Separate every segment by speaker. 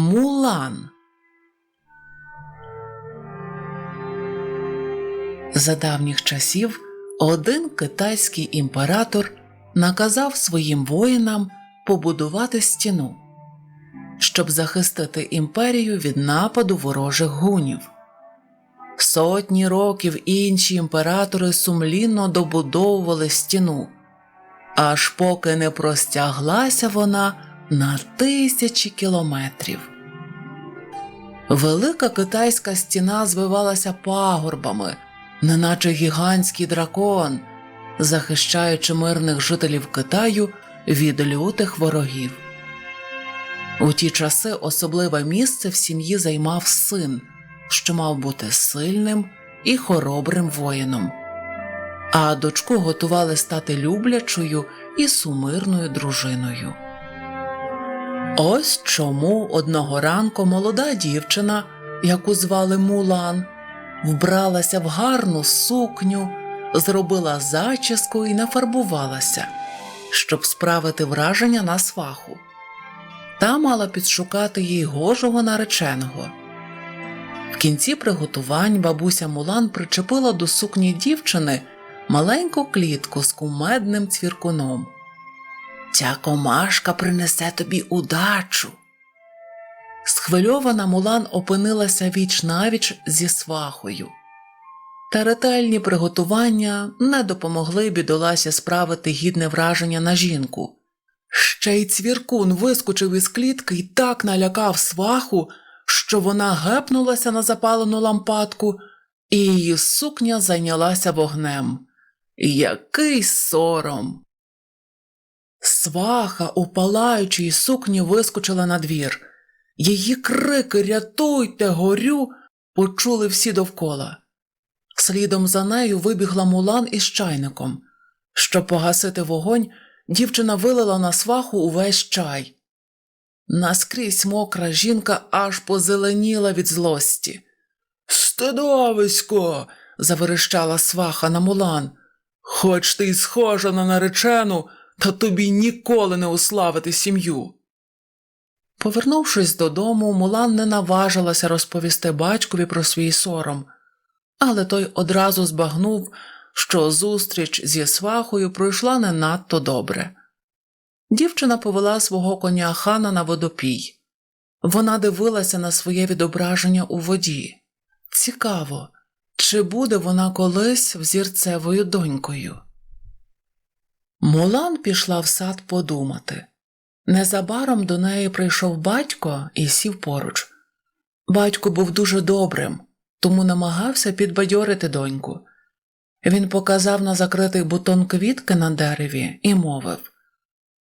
Speaker 1: Мулан. За давніх часів один китайський імператор наказав своїм воїнам побудувати стіну, щоб захистити імперію від нападу ворожих гунів. Сотні років інші імператори сумлінно добудовували стіну, аж поки не простяглася вона на тисячі кілометрів. Велика китайська стіна звивалася пагорбами, неначе гігантський дракон, захищаючи мирних жителів Китаю від лютих ворогів. У ті часи особливе місце в сім'ї займав син, що мав бути сильним і хоробрим воїном, а дочку готували стати люблячою і сумирною дружиною. Ось чому одного ранку молода дівчина, яку звали Мулан, вбралася в гарну сукню, зробила зачіску і нафарбувалася, щоб справити враження на сваху. Та мала підшукати їй гожого нареченого. В кінці приготувань бабуся Мулан причепила до сукні дівчини маленьку клітку з кумедним цвіркуном. Ця комашка принесе тобі удачу. Схвильована Мулан опинилася віч навіч зі свахою. Та ретельні приготування не допомогли бідоласі справити гідне враження на жінку. Ще й цвіркун вискочив із клітки і так налякав сваху, що вона гепнулася на запалену лампадку, і її сукня зайнялася вогнем. Який сором! Сваха у палаючій сукні вискочила на двір. Її крики Рятуйте, горю! почули всі довкола. Слідом за нею вибігла мулан із чайником. Щоб погасити вогонь, дівчина вилила на сваху увесь чай. Наскрізь мокра жінка аж позеленіла від злості. Стидовисько. заверещала сваха на мулан. Хоч ти й схожа на наречену, та тобі ніколи не уславити сім'ю. Повернувшись додому, Мулан не наважилася розповісти батькові про свій сором, але той одразу збагнув, що зустріч зі свахою пройшла не надто добре. Дівчина повела свого коня хана на водопій. Вона дивилася на своє відображення у воді. Цікаво, чи буде вона колись взірцевою донькою. Мулан пішла в сад подумати. Незабаром до неї прийшов батько і сів поруч. Батько був дуже добрим, тому намагався підбадьорити доньку. Він показав на закритий бутон квітки на дереві і мовив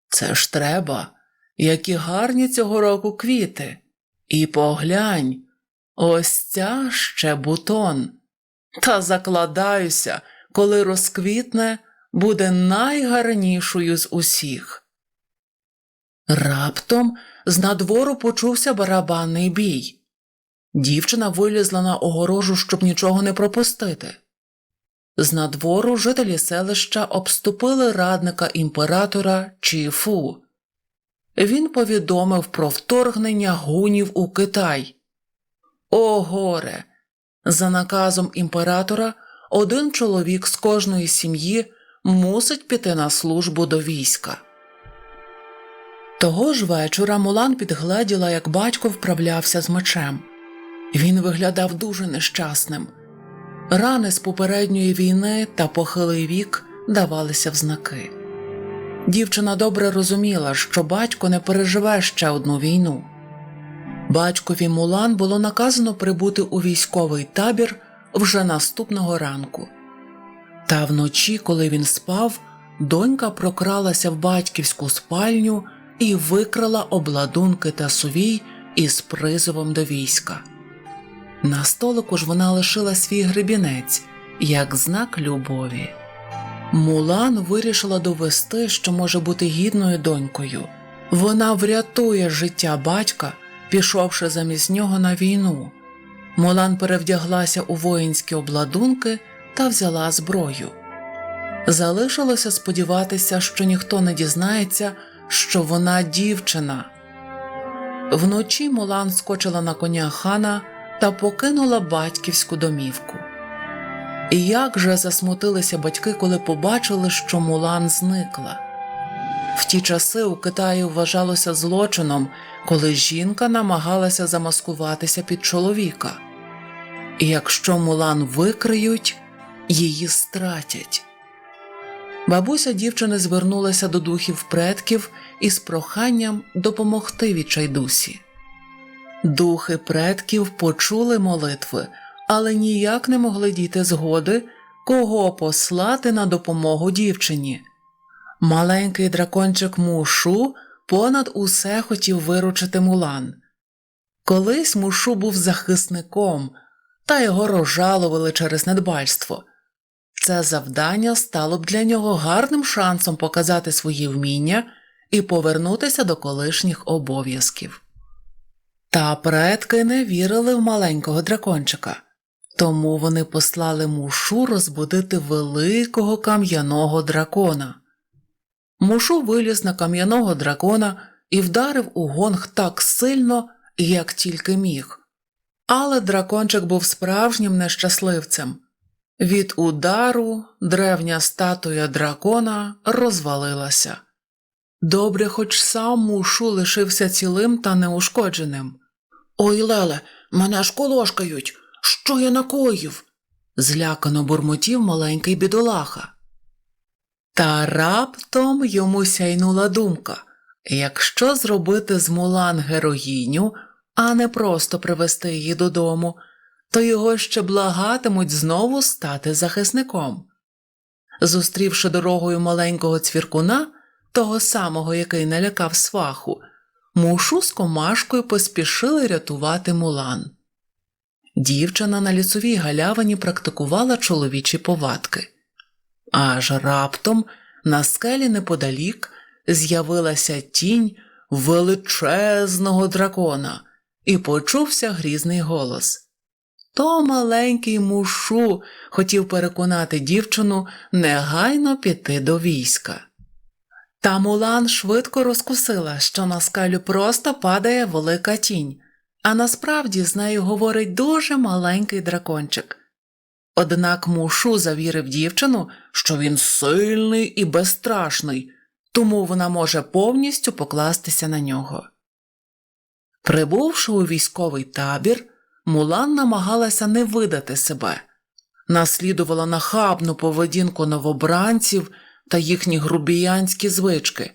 Speaker 1: Це ж треба, які гарні цього року квіти. І поглянь, ось ця ще бутон. Та закладаюся, коли розквітне, буде найгарнішою з усіх. Раптом з надвору почувся барабанний бій. Дівчина вилізла на огорожу, щоб нічого не пропустити. З надвору жителі селища обступили радника імператора Чіфу. Він повідомив про вторгнення гунів у Китай. О, горе! За наказом імператора один чоловік з кожної сім'ї мусить піти на службу до війська. Того ж вечора Мулан підгледіла, як батько вправлявся з мечем. Він виглядав дуже нещасним. Рани з попередньої війни та похилий вік давалися в знаки. Дівчина добре розуміла, що батько не переживе ще одну війну. Батькові Мулан було наказано прибути у військовий табір вже наступного ранку. Та вночі, коли він спав, донька прокралася в батьківську спальню і викрала обладунки та сувій із призовом до війська. На столику ж вона лишила свій гребінець як знак любові. Мулан вирішила довести, що може бути гідною донькою. Вона врятує життя батька, пішовши замість нього на війну. Мулан перевдяглася у воїнські обладунки та взяла зброю. Залишилося сподіватися, що ніхто не дізнається, що вона дівчина. Вночі Мулан скочила на коня хана та покинула батьківську домівку. І як же засмутилися батьки, коли побачили, що Мулан зникла. В ті часи у Китаї вважалося злочином, коли жінка намагалася замаскуватися під чоловіка. І якщо Мулан викриють, її стратять. Бабуся дівчини звернулася до духів предків із проханням допомогти відчайдусі. Духи предків почули молитви, але ніяк не могли дійти згоди, кого послати на допомогу дівчині. Маленький дракончик Мушу понад усе хотів виручити Мулан. Колись Мушу був захисником, та його розжалували через недбальство. Це завдання стало б для нього гарним шансом показати свої вміння і повернутися до колишніх обов'язків. Та предки не вірили в маленького дракончика, тому вони послали мушу розбудити великого кам'яного дракона. Мушу виліз на кам'яного дракона і вдарив у гонг так сильно, як тільки міг. Але дракончик був справжнім нещасливцем. Від удару древня статуя дракона розвалилася. Добре, хоч сам мушу лишився цілим та неушкодженим. Ой, Леле, мене ж колошкають. Що я накоїв? злякано бурмотів маленький бідолаха. Та раптом йому сяйнула думка якщо зробити з Мулан героїню, а не просто привести її додому, то його ще благатимуть знову стати захисником. Зустрівши дорогою маленького цвіркуна, того самого, який налякав сваху, мушу з комашкою поспішили рятувати Мулан. Дівчина на лісовій галявині практикувала чоловічі повадки. Аж раптом на скелі неподалік з'явилася тінь величезного дракона, і почувся грізний голос. То маленький мушу хотів переконати дівчину негайно піти до війська. Та Мулан швидко розкусила, що на скалю просто падає велика тінь, а насправді з нею говорить дуже маленький дракончик. Однак мушу завірив дівчину, що він сильний і безстрашний, тому вона може повністю покластися на нього. Прибувши у військовий табір, Мулан намагалася не видати себе, наслідувала нахабну поведінку новобранців та їхні грубіянські звички.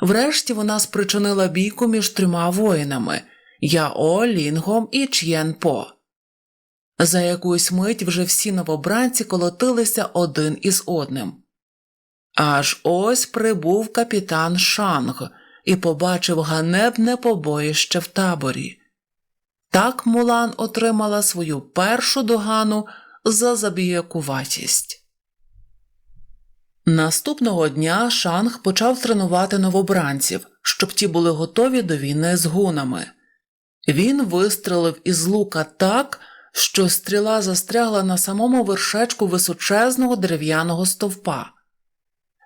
Speaker 1: Врешті вона спричинила бійку між трьома воїнами Яо, Лінгом і Ч'єн По. За якусь мить вже всі новобранці колотилися один із одним. Аж ось прибув капітан Шанг і побачив ганебне побоїще в таборі. Так Мулан отримала свою першу догану за забіякуватість. Наступного дня Шанг почав тренувати новобранців, щоб ті були готові до війни з гунами. Він вистрелив із лука так, що стріла застрягла на самому вершечку височезного дерев'яного стовпа.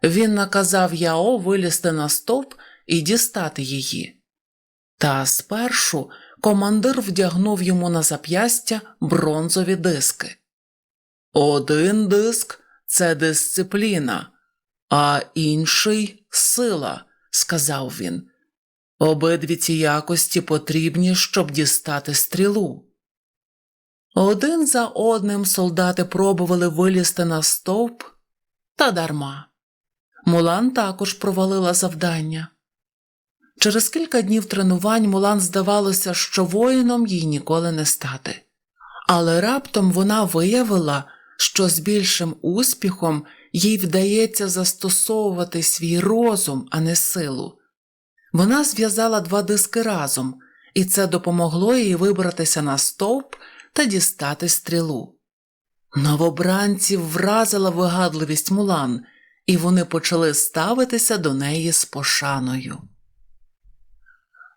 Speaker 1: Він наказав Яо вилізти на стовп і дістати її. Та спершу командир вдягнув йому на зап'ястя бронзові диски. Один диск це дисципліна, а інший сила, сказав він. Обидві ці якості потрібні, щоб дістати стрілу. Один за одним солдати пробували вилізти на стовп, та дарма. Мулан також провалила завдання. Через кілька днів тренувань Мулан здавалося, що воїном їй ніколи не стати, але раптом вона виявила, що з більшим успіхом їй вдається застосовувати свій розум, а не силу. Вона зв'язала два диски разом, і це допомогло їй вибратися на стовп та дістати стрілу. Новобранців вразила вигадливість Мулан, і вони почали ставитися до неї з пошаною.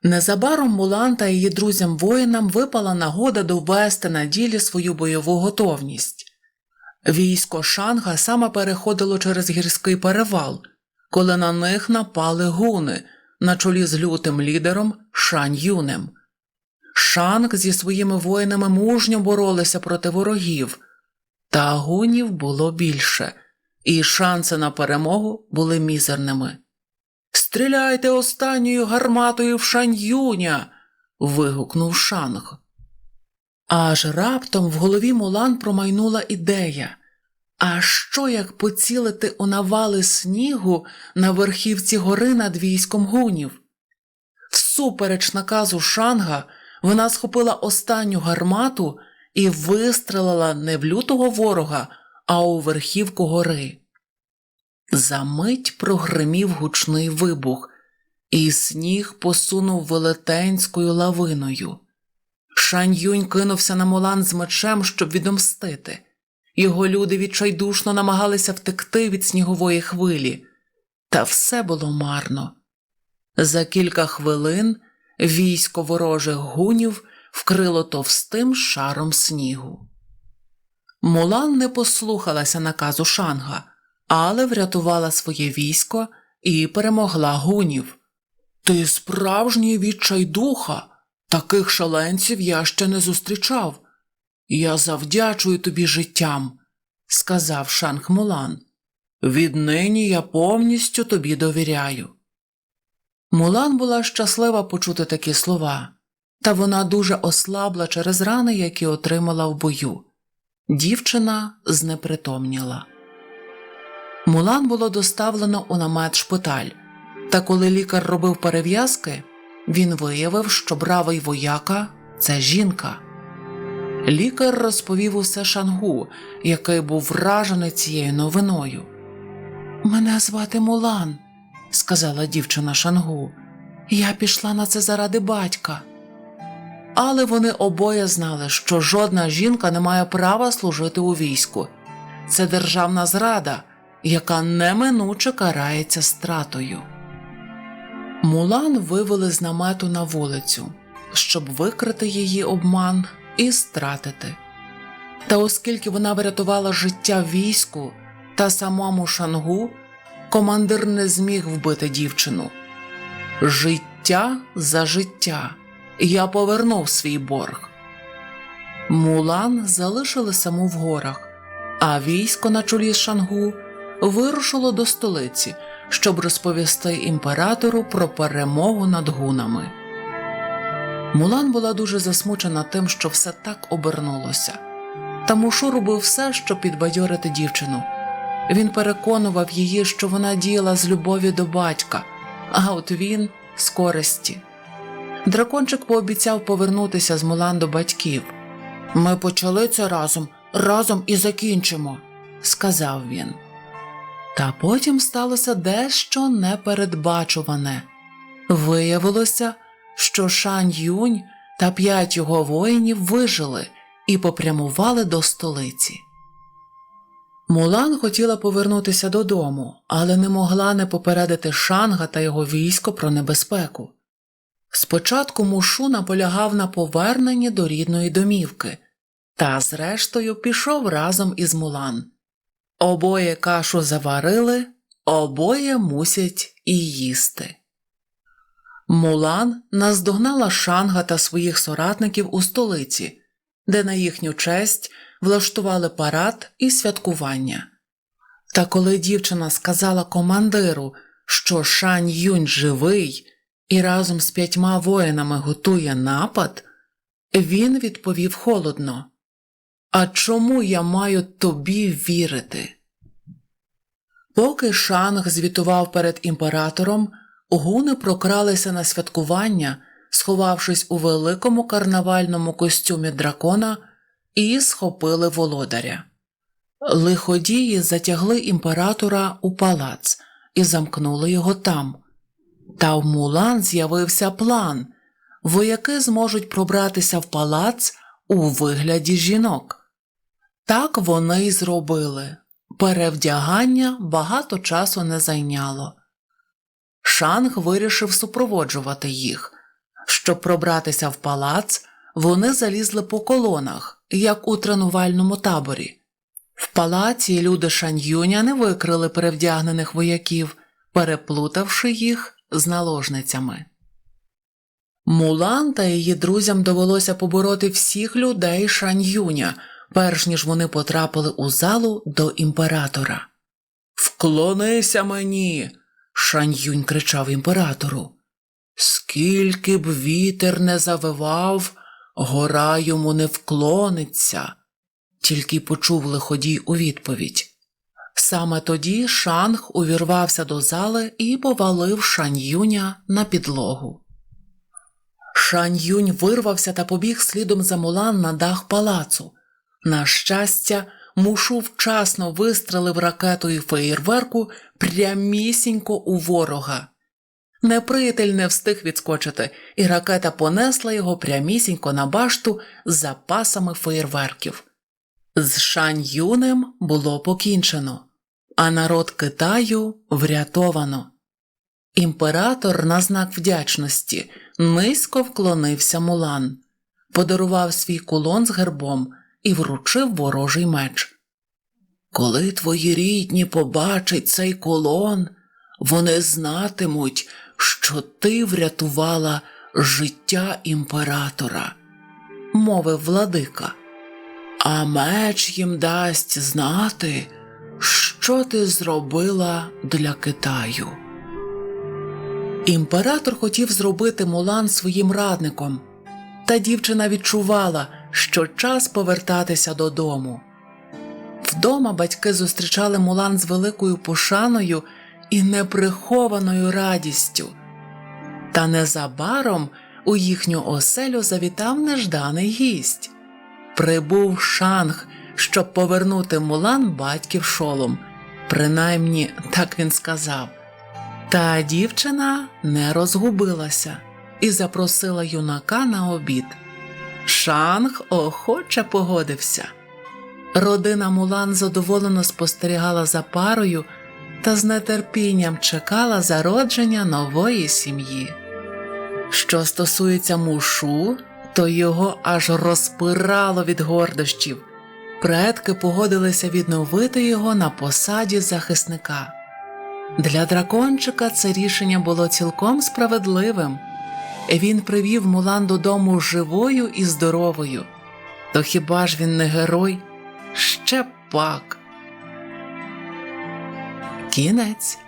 Speaker 1: Незабаром Мулан та її друзям воїнам випала нагода довести на ділі свою бойову готовність. Військо Шанга саме переходило через гірський перевал, коли на них напали гуни, на чолі з лютим лідером Шань Юнем. Шанг зі своїми воїнами мужньо боролися проти ворогів, та гунів було більше, і шанси на перемогу були мізерними. Стріляйте останньою гарматою в Шаньюня. вигукнув Шанг. Аж раптом в голові Мулан промайнула ідея. А що як поцілити у навали снігу на верхівці гори над військом гунів? Всупереч наказу Шанга, вона схопила останню гармату і вистрелила не в лютого ворога, а у верхівку гори. Замить прогримів гучний вибух, і сніг посунув велетенською лавиною. Шань Юнь кинувся на Мулан з мечем, щоб відомстити. Його люди відчайдушно намагалися втекти від снігової хвилі, та все було марно. За кілька хвилин військо ворожих гунів вкрило товстим шаром снігу. Мулан не послухалася наказу Шанга, але врятувала своє військо і перемогла гунів. Ти справжній відчайдуха, таких шаленців я ще не зустрічав. Я завдячую тобі життям, сказав Шанг Мулан. Віднині я повністю тобі довіряю. Мулан була щаслива почути такі слова, та вона дуже ослабла через рани, які отримала в бою. Дівчина знепритомніла. Мулан було доставлено у намет шпиталь, та коли лікар робив перев'язки, він виявив, що бравий вояка це жінка. Лікар розповів усе Шангу, який був вражений цією новиною. Мене звати Мулан, сказала дівчина Шангу. Я пішла на це заради батька. Але вони обоє знали, що жодна жінка не має права служити у війську. Це державна зрада, яка неминуче карається стратою. Мулан вивели з намету на вулицю, щоб викрити її обман і стратити. Та оскільки вона врятувала життя війську та самому шангу, командир не зміг вбити дівчину. Життя за життя. Я повернув свій борг. Мулан залишили саму в горах, а військо на чолі з Шангу вирушило до столиці, щоб розповісти імператору про перемогу над гунами. Мулан була дуже засмучена тим, що все так обернулося. Та Мушу робив все, щоб підбадьорити дівчину. Він переконував її, що вона діяла з любові до батька, а от він з користі. Дракончик пообіцяв повернутися з Мулан до батьків. Ми почали це разом, разом і закінчимо, сказав він. Та потім сталося дещо непередбачуване. Виявилося, що Шань Юнь та п'ять його воїнів вижили і попрямували до столиці. Мулан хотіла повернутися додому, але не могла не попередити Шанга та його військо про небезпеку. Спочатку Мушу наполягав на поверненні до рідної домівки, та, зрештою, пішов разом із Мулан. Обоє кашу заварили, обоє мусять і їсти. Мулан наздогнала Шанга та своїх соратників у столиці, де на їхню честь влаштували парад і святкування. Та коли дівчина сказала командиру, що Шань Юнь живий і разом з п'ятьма воїнами готує напад, він відповів холодно А чому я маю тобі вірити? Поки Шанг звітував перед імператором, гуни прокралися на святкування, сховавшись у великому карнавальному костюмі дракона, і схопили володаря. Лиходії затягли імператора у палац і замкнули його там. Та в Мулан з'явився план, вояки зможуть пробратися в палац у вигляді жінок. Так вони й зробили. Перевдягання багато часу не зайняло. Шанг вирішив супроводжувати їх. Щоб пробратися в палац, вони залізли по колонах, як у тренувальному таборі. В палаці люди Шаньюня не викрили перевдягнених вояків, переплутавши їх з наложницями. Мулан та її друзям довелося побороти всіх людей Шаньюня, перш ніж вони потрапили у залу до імператора. Вклонися мені. Шаньюнь кричав імператору. Скільки б вітер не завивав, гора йому не вклониться, тільки почув лиходій у відповідь. Саме тоді Шанг увірвався до зали і повалив Шаньюня на підлогу. Шаньюнь вирвався та побіг слідом за Мулан на дах палацу. На щастя, мушу вчасно вистрелив ракетою феєрверку прямісінько у ворога. Неприятель не встиг відскочити, і ракета понесла його прямісінько на башту з запасами феєрверків. З Шань-Юнем було покінчено, а народ Китаю врятовано. Імператор на знак вдячності низько вклонився Мулан, подарував свій кулон з гербом і вручив ворожий меч. Коли твої рідні побачать цей колон, вони знатимуть, що ти врятувала життя імператора, мовив владика. А меч їм дасть знати, що ти зробила для Китаю. Імператор хотів зробити Мулан своїм радником, та дівчина відчувала, що час повертатися додому. Вдома батьки зустрічали Мулан з великою пошаною і неприхованою радістю. Та незабаром у їхню оселю завітав нежданий гість. Прибув шанг, щоб повернути Мулан батьків шолом. Принаймні, так він сказав. Та дівчина не розгубилася і запросила юнака на обід. Шанг охоче погодився. Родина Мулан задоволено спостерігала за парою та з нетерпінням чекала зародження нової сім'ї. Що стосується мушу, то його аж розпирало від гордощів. Предки погодилися відновити його на посаді захисника. Для дракончика це рішення було цілком справедливим. Він привів Мулан додому живою і здоровою. То хіба ж він не герой? Ще пак. Кінець.